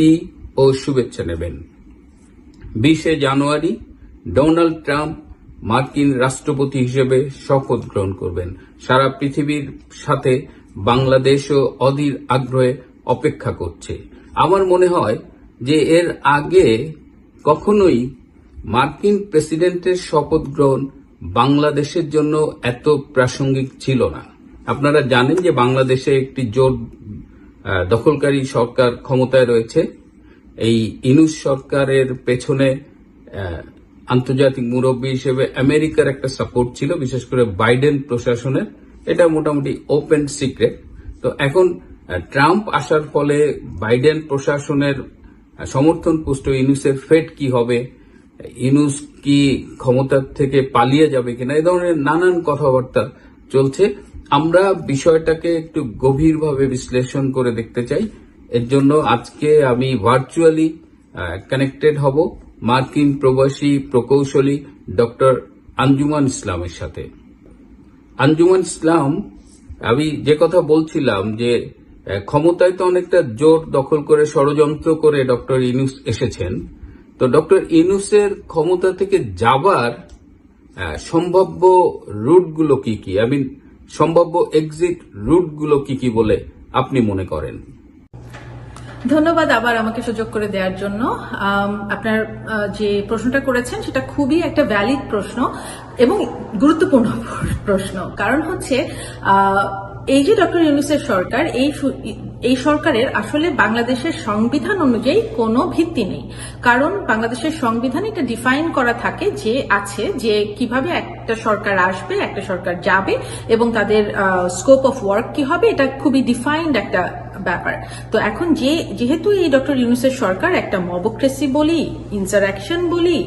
প্রীতি ও শুভেচ্ছা নেবেন। বিশে জানুয়ারি ডোনাল্ড ট্রাম্প মার্কিন রাষ্ট্রপতি হিসেবে শপথ গ্রহণ করবেন। সারা পৃথিবীর সাথে বাংলাদেশও অধীর আগ্রহে অপেক্ষা করছে। আমার মনে হয় যে এর আগে কখনোই মার্কিন প্রেসিডেন্টের শপথ গ্রহণ বাংলাদেশের জন্য এত প্রাসঙ্গিক ছিল না। আপনারা জানেন যে বাংলাদেশে একটি জোট দখলকারী সরকার ক্ষমতায় রয়েছে। এই ইনুস সরকারের পেছনে আন্তর্জাতিক মুরব্বী হিসেবে আমেরিকার একটা সাপোর্ট ছিল, বিশেষ করে বাইডেন প্রশাসনের। এটা মোটামুটি ওপেন সিক্রেট তো এখন ট্রাম্প আসার ফলে বাইডেন প্রশাসনের সমর্থন পুষ্ট ইনুসের ফেট কি হবে? ইনুস কি ক্ষমতার থেকে পালিয়ে যাবে কিনা? এ ধরনের নানান কথাবার্তা চলছে। আমরা বিষয়টাকে একটু গভীরভাবে বিশ্লেষণ করে দেখতে চাই। এর জন্য আজকে আমি ভার্চুয়ালি কানেক্টেড হব মার্কিন প্রবাসী প্রকৌশলী ডক্টর আঞ্জুমান ইসলামের সাথে। আঞ্জুমান ইসলাম, আমি যে কথা বলছিলাম যে ক্ষমতায় তো অনেকটা জোর দখল করে ষড়যন্ত্র করে ডক্টর ইনুস এসেছেন। তো ডক্টর ইনুসের ক্ষমতা থেকে যাবার সম্ভাব্য রুটগুলো কি কি? আই মিন সম্ভাব্য এক্সিট রুটগুলো কি কি বলে আপনি মনে করেন? ধন্যবাদ আবার আমাকে সুযোগ করে দেওয়ার জন্য। আপনার যে প্রশ্নটা করেছেন সেটা খুবই একটা ভ্যালিড প্রশ্ন এবং গুরুত্বপূর্ণ প্রশ্ন। কারণ হচ্ছে এই যে ডক্টর ইউনুসের সরকার, এই এই সরকারের আসলে বাংলাদেশের সংবিধান অনুযায়ী কোনো ভিত্তি নেই। কারণ বাংলাদেশের সংবিধানে এটা ডিফাইন করা থাকে যে আছে, যে কীভাবে একটা সরকার আসবে, একটা সরকার যাবে, এবং তাদের স্কোপ অফ ওয়ার্ক কি হবে, এটা খুবই ডিফাইন্ড একটা ব্যাপার। তো এখন যে, যেহেতু এই ডক্টর ইউনুসের সরকার একটা মবক্রেসি বলি ইন্টারাকশন বলি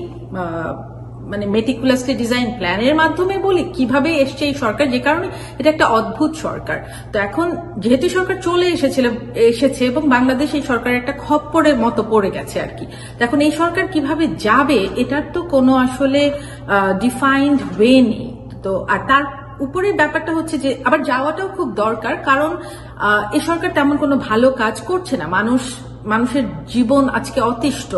মানে মেটিকুলাসলি ডিজাইন প্ল্যানের মাধ্যমে বলি কীভাবে এসছে এই সরকার, যে কারণে এটা একটা অদ্ভুত সরকার। তো এখন যেহেতু সরকার চলে এসেছিল, এসেছে এবং বাংলাদেশ এই সরকারের একটা খপ্পরের মতো পড়ে গেছে আর কি। এখন এই সরকার কীভাবে যাবে এটার তো কোনো আসলে ডিফাইন্ড ওয়ে নেই। তো আর তার উপরে ব্যাপারটা হচ্ছে যে আবার যাওয়াটাও খুব দরকার, কারণ এই সরকার তেমন কোনো ভালো কাজ করছে না। মানুষ মানুষের জীবন আজকে অতিষ্ঠ।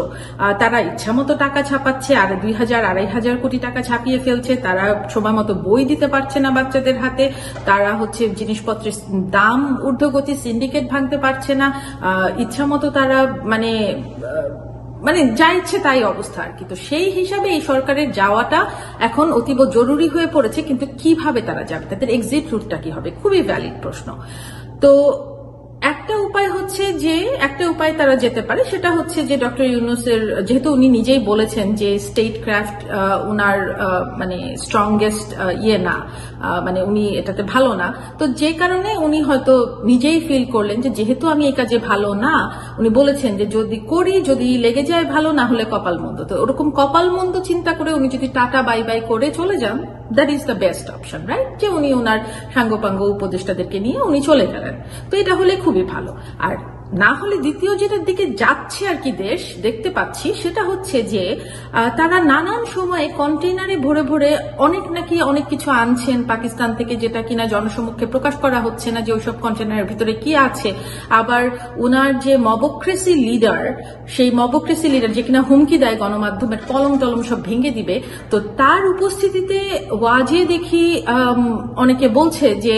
তারা ইচ্ছামতো টাকা ছাপাচ্ছে আর দুই হাজার আড়াই হাজার কোটি টাকা ছাপিয়ে ফেলছে। তারা সময় মতো বই দিতে পারছে না বাচ্চাদের হাতে। তারা হচ্ছে জিনিসপত্রের দাম ঊর্ধ্বগতি সিন্ডিকেট ভাঙতে পারছে না। আহ, ইচ্ছামতো তারা মানে মানে যা ইচ্ছে তাই অবস্থা আর কি। তো সেই হিসাবে এই সরকারের যাওয়াটা এখন অতীব জরুরি হয়ে পড়েছে কিন্তু কীভাবে তারা যাবে? তাদের এক্সিট রুটটা কি হবে? খুবই ভ্যালিড প্রশ্ন। তো একটা উপায় হচ্ছে যে, একটা উপায় তারা যেতে পারে, সেটা হচ্ছে যে ডক্টর ইউনুসের, যেহেতু উনি নিজেই বলেছেন যে স্টেট ক্রাফট উনার মানে স্ট্রংগেস্ট ইয়ে না মানে উনি এটাতে ভালো না। তো যে কারণে উনি হয়তো নিজেই ফিল করলেন যে যেহেতু আমি এই কাজে ভালো না, উনি বলেছেন যে যদি করি, যদি লেগে যায় ভালো, না হলে কপাল মন্দ। তো ওরকম কপাল মন্দ চিন্তা করে উনি যদি টাটা, বাই বাই করে চলে যান that is the best option right যে উনি ওনার সাঙ্গপাঙ্গ উপদেষ্টাদেরকে নিয়ে উনি চলে গেলেন। তো এটা হলে খুবই ভালো। আর না হলে দ্বিতীয় যেটার দিকে যাচ্ছে আর কি দেশ দেখতে পাচ্ছি, সেটা হচ্ছে যে তারা নানান সময়ে কন্টেইনারে ভরে ভরে অনেক নাকি অনেক কিছু আনছেন। পাকিস্তান থেকে যেটা কিনা জনসমক্ষে প্রকাশ করা হচ্ছে না যে ওইসব কন্টেইনারের ভিতরে কি আছে। আবার উনার যে মবক্রেসি লিডার, সেই মবক্রেসি লিডার যে কিনা হুমকি দেয় গণমাধ্যমের, কলম টলম সব ভেঙে দিবে। তো তার উপস্থিতিতে ওয়াজে দেখি অনেকে বলছে যে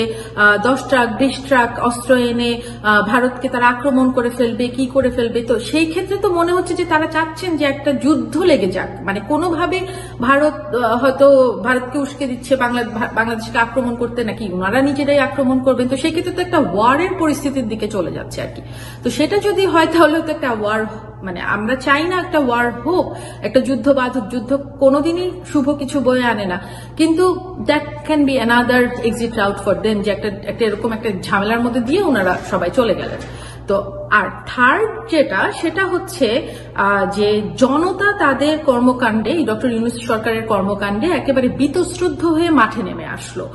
দশ ট্রাক, বিশ ট্রাক অস্ত্র এনে ভারতকে তারা আক্রমণ করে ফেলবে, কি করে ফেলবে, তো সেই ক্ষেত্রে তো মনে হচ্ছে যে তারা চাচ্ছেন যে একটা যুদ্ধ লেগে যাক। মানে কোনোভাবে ভারত হয়তো ভারতকে উস্কে দিচ্ছে, বাংলা বাংলাদেশকে আক্রমণ করতে, নাকি ওনারা নিজেরাই আক্রমণ করবেন তো সেই ক্ষেত্রে তো একটা ওয়ারের পরিস্থিতির দিকে চলে যাচ্ছে আর কি। তো সেটা যদি হয়, তাহলে তো একটা ওয়ার মানে আমরা চাই না একটা ওয়ার হোক, একটা যুদ্ধ বাধক যুদ্ধ কোনোদিনই শুভ কিছু বয়ে আনে না। কিন্তু that can be another exit route for then যে একটা একটা এরকম একটা ঝামেলার মধ্যে দিয়ে ওনারা সবাই চলে গেলেন। তো আর থার্ড যেটা, সেটা হচ্ছে যে জনতা তাদের কর্মকাণ্ডে ডক্টর ইউনুস সরকারের কর্মকাণ্ডে একেবারে বীতশ্রদ্ধ হয়ে মাঠে নেমে আসলো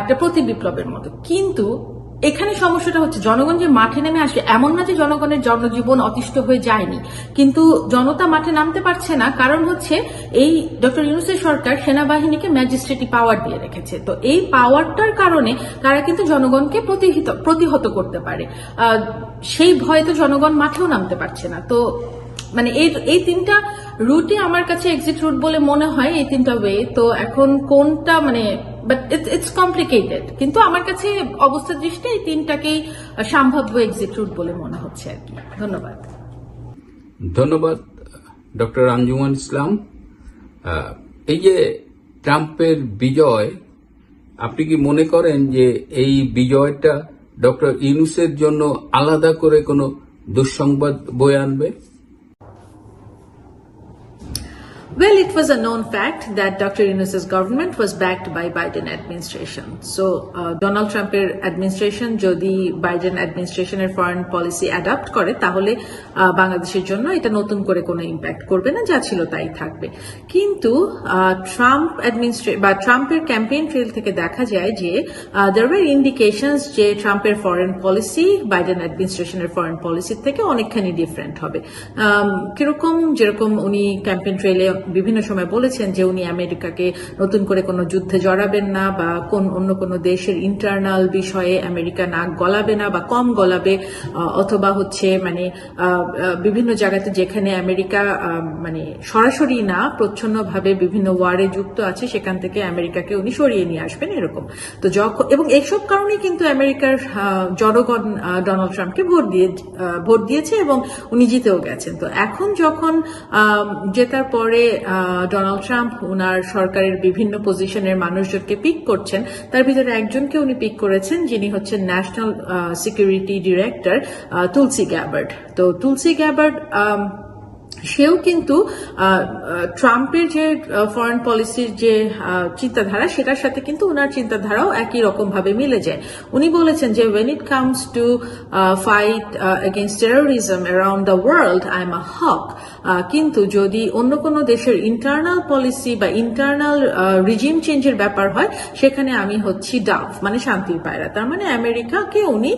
একটা প্রতি বিপ্লবের মতো। কিন্তু এখানে সমস্যাটা হচ্ছে জনগণ যে মাঠে নেমে আসে এমন না যে জনগণের জনজীবন অতিষ্ঠ হয়ে যায়নি। কিন্তু জনতা মাঠে নামতে পারছে না, কারণ হচ্ছে এই ডক্টর ইউনুসের সরকার সেনাবাহিনীকে ম্যাজিস্ট্রেটি পাওয়ার দিয়ে রেখেছে। তো এই পাওয়ারটার কারণে তারা কিন্তু জনগণকে প্রতিহিত, প্রতিহত করতে পারে। সেই ভয়ে তো জনগণ মাঠেও নামতে পারছে না। তো মানে এই এই তিনটা রুটই আমার কাছে এক্সিট রুট বলে মনে হয়, এই তিনটা ওয়ে তো এখন কোনটা মানে বাট ইটস ইটস কমপ্লিকেটেড কিন্তু আমার কাছে অবস্থা দৃষ্টি এই তিনটাকেই সম্ভাব্য এক্সিট রুট বলে মনে হচ্ছে আর কি। ধন্যবাদ। ধন্যবাদ, ডক্টর আঞ্জুমান ইসলাম। এই যে ট্রাম্পের বিজয়, আপনি কি মনে করেন যে এই বিজয়টা ডক্টর ইউনুসের জন্য আলাদা করে কোনো দুঃসংবাদ বয়ে আনবে? Well, it was a known fact that Dr. Yunus's government was backed by Biden administration. So, uh, Donald Trumpের administration যদি বাইডেন অ্যাডমিনিস্ট্রেশনের ফরেন পলিসি অ্যাডাপ্ট করে তাহলে বাংলাদেশের জন্য এটা নতুন করে কোনো ইম্প্যাক্ট করবে না যা ছিল তাই থাকবে কিন্তু ট্রাম্প অ্যাডমিনিস্ট্রে বা ট্রাম্পের ক্যাম্পেইন ট্রেল থেকে দেখা যায় যে দের ওয়ার ইন্ডিকেশনস যে ট্রাম্পের ফরেন পলিসি বাইডেন অ্যাডমিনিস্ট্রেশনের ফরেন পলিসির থেকে অনেকখানি ডিফারেন্ট হবে কীরকম যেরকম উনি ক্যাম্পেইন ট্রেলে বিভিন্ন সময় বলেছেন যে উনি আমেরিকাকে নতুন করে কোনো যুদ্ধে জড়াবেন না বা কোন অন্য কোনো দেশের ইন্টারনাল বিষয়ে আমেরিকা নাক গলাবে না বা কম গলাবে অথবা হচ্ছে মানে বিভিন্ন জায়গাতে যেখানে আমেরিকা মানে সরাসরি না, প্রচ্ছন্নভাবে বিভিন্ন ওয়ারে যুক্ত আছে, সেখান থেকে আমেরিকাকে উনি সরিয়ে নিয়ে আসবেন, এরকম। তো যখন এবং এইসব কারণেই কিন্তু আমেরিকার জনগণ ডোনাল্ড ট্রাম্পকে ভোট দিয়ে ভোট দিয়েছে এবং উনি জিতেও গেছেন। তো এখন যখন জেতার পরে ডোনাল্ড ট্রাম্প ওনার সরকারের বিভিন্ন পজিশনের মানুষজনকে পিক করছেন। তার ভিতরে একজনকে উনি পিক করেছেন, যিনি হচ্ছেন national security director Tulsi Gabbard তো তুলসি গ্যাবার্ড সেও কিন্তু ট্রাম্পের যে ফরেন পলিসির যে চিন্তাধারা, সেটার সাথে কিন্তু ওনার চিন্তাধারাও একই রকম ভাবে মিলে যায়। উনি বলেছেন যে when it comes to fight against terrorism around the world I am a hawk কিন্তু যদি অন্য কোনো দেশের ইন্টারনাল পলিসি বা ইন্টারনাল রিজিম চেঞ্জের ব্যাপার হয়, সেখানে আমি হচ্ছি ডাফ মানে শান্তির পায়রা। তার মানে আমেরিকাকে উনি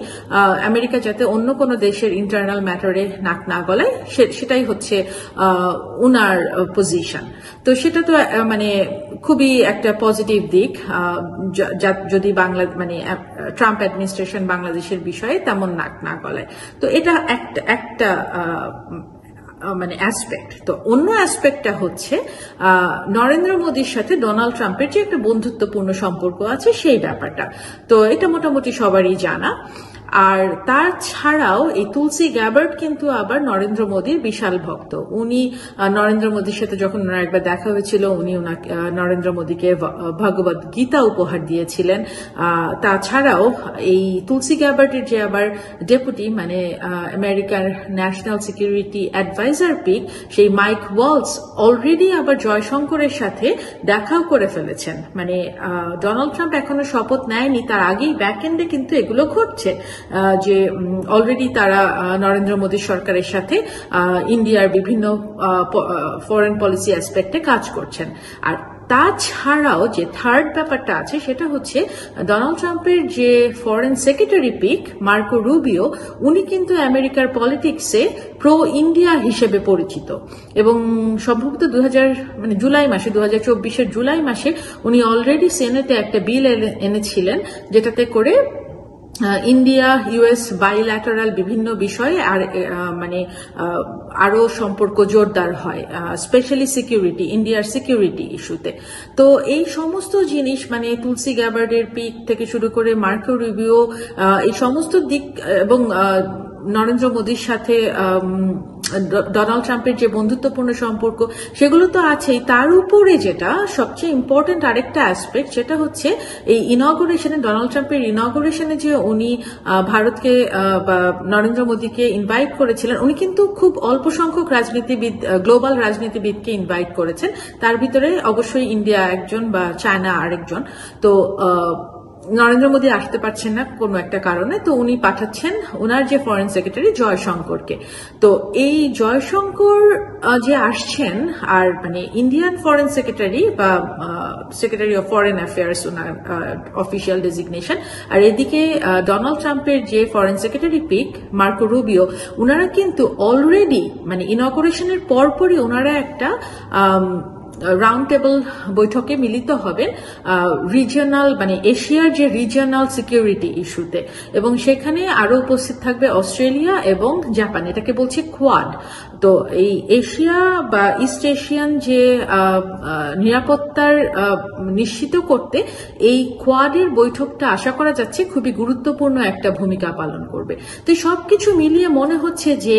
আমেরিকা যাতে অন্য কোনো দেশের ইন্টারনাল ম্যাটারে নাক না গলায় সেটাই হচ্ছে উনার পজিশন তো সেটা তো মানে খুবই একটা পজিটিভ দিক। যদি বাংলা মানে ট্রাম্প অ্যাডমিনিস্ট্রেশন বাংলাদেশের বিষয়ে তেমন নাক না গলায়। তো এটা একটা একটা মানে অ্যাসপেক্ট তো অন্য অ্যাসপেক্টটা হচ্ছে নরেন্দ্র মোদীর সাথে ডোনাল্ড ট্রাম্পের যে একটা বন্ধুত্বপূর্ণ সম্পর্ক আছে, সেই ব্যাপারটা। তো এটা মোটামুটি সবারই জানা। আর তার ছাড়াও এই তুলসী গ্যাবার্ট কিন্তু আবার নরেন্দ্র মোদীর বিশাল ভক্ত। উনি নরেন্দ্র মোদীর সাথে যখন ওনার একবার দেখা হয়েছিল, উনি নরেন্দ্র মোদীকে ভগবত গীতা উপহার দিয়েছিলেন। তাছাড়াও এই তুলসী গ্যাবার্টের যে আবার ডেপুটি মানে আমেরিকার ন্যাশনাল সিকিউরিটি অ্যাডভাইজার পিক, সেই মাইক ওয়ালস অলরেডি আবার জয়শঙ্করের সাথে দেখাও করে ফেলেছেন। মানে ডোনাল্ড ট্রাম্প এখনও শপথ নেয়নি, তার আগেই ব্যাকএন্ডে কিন্তু এগুলো ঘটছে। যে অলরেডি তারা নরেন্দ্র মোদী সরকারের সাথে ইন্ডিয়ার বিভিন্ন ফরেন পলিসি অ্যাসপেক্টে কাজ করছেন। আর তাছাড়াও যে থার্ড ব্যাপারটা আছে, সেটা হচ্ছে ডোনাল্ড ট্রাম্পের যে foreign secretary pick Marco Rubio উনি কিন্তু আমেরিকার পলিটিক্সে প্রো ইন্ডিয়া হিসেবে পরিচিত। এবং সম্ভবত দুই হাজার মানে জুলাই মাসে দু হাজার জুলাই মাসে উনি অলরেডি সেনেটে একটা বিল এনেছিলেন, যেটাতে করে ইন্ডিয়া, ইউএস বাইল্যাটারাল বিভিন্ন বিষয়ে আর মানে আরও সম্পর্ক জোরদার হয় স্পেশালি সিকিউরিটি ইন্ডিয়ার সিকিউরিটি ইস্যুতে তো। এই সমস্ত জিনিস মানে তুলসী গ্যাবার্ডের পিক থেকে শুরু করে মার্কো রিভিউ এই সমস্ত দিক, এবং নরেন্দ্র মোদীর সাথে ডোনাল্ড ট্রাম্পের যে বন্ধুত্বপূর্ণ সম্পর্ক, সেগুলো তো আছেই। তার উপরে যেটা সবচেয়ে ইম্পর্টেন্ট আরেকটা অ্যাসপেক্ট সেটা হচ্ছে এই ইনগরেশনে ডোনাল্ড ট্রাম্পের ইনগরেশনে যে উনি ভারতকে নরেন্দ্র মোদীকে ইনভাইট করেছিলেন, উনি কিন্তু খুব অল্প সংখ্যক রাজনীতিবিদ গ্লোবাল রাজনীতিবিদকে ইনভাইট করেছেন। তার ভিতরে অবশ্যই ইন্ডিয়া একজন বা চায়না আরেকজন। তো নরেন্দ্র মোদী আসতে পারছেন না কোনো একটা কারণে, তো উনি পাঠাচ্ছেন ওনার যে ফরেন সেক্রেটারি জয়শঙ্করকে। তো এই জয়শঙ্কর যে আসছেন, আর মানে ইন্ডিয়ান ফরেন সেক্রেটারি বা সেক্রেটারি অফ ফরেন অ্যাফেয়ার্স ওনার অফিসিয়াল ডেজিগনেশন আর এদিকে ডোনাল্ড ট্রাম্পের যে foreign secretary pick Marco Rubio ওনারা কিন্তু অলরেডি মানে ইনগরেশনের পরপরই ওনারা একটা রাউন্ড টেবল বৈঠকে মিলিত হবেন রিজিয়নাল মানে এশিয়ার যে রিজিয়নাল সিকিউরিটি ইস্যুতে এবং সেখানে আরও উপস্থিত থাকবে অস্ট্রেলিয়া এবং জাপান। এটাকে বলছে কোয়াড তো এই এশিয়া বা ইস্ট এশিয়ান যে নিরাপত্তার নিশ্চিত করতে এই কোয়াডের বৈঠকটা আশা করা যাচ্ছে খুবই গুরুত্বপূর্ণ একটা ভূমিকা পালন করবে। তো সবকিছু মিলিয়ে মনে হচ্ছে যে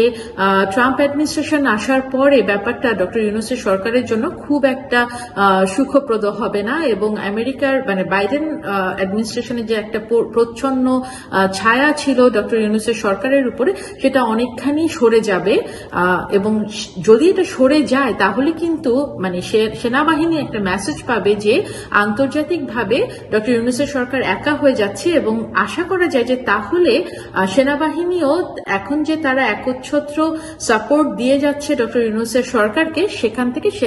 ট্রাম্প অ্যাডমিনিস্ট্রেশন আসার পরে ব্যাপারটা ডক্টর ইউনুসের সরকারের জন্য খুব একটা সুখপ্রদ হবে না এবং আমেরিকার মানে বাইডেন অ্যাডমিনিস্ট্রেশনের যে একটা প্রচ্ছন্ন ছায়া ছিল ডক্টর ইউনুসের সরকারের উপরে, সেটা অনেকখানি সরে যাবে। এবং যদি এটা সরে যায়, তাহলে কিন্তু মানে সেনাবাহিনী একটা মেসেজ পাবে যে আন্তর্জাতিকভাবে ডক্টর ইউনুসের সরকার একা হয়ে যাচ্ছে এবং আশা করা যায় যে তাহলে সেনাবাহিনীও এখন যে তারা একচ্ছত্র সাপোর্ট দিয়ে যাচ্ছে ডক্টর ইউনুসের সরকারকে, সেখান থেকে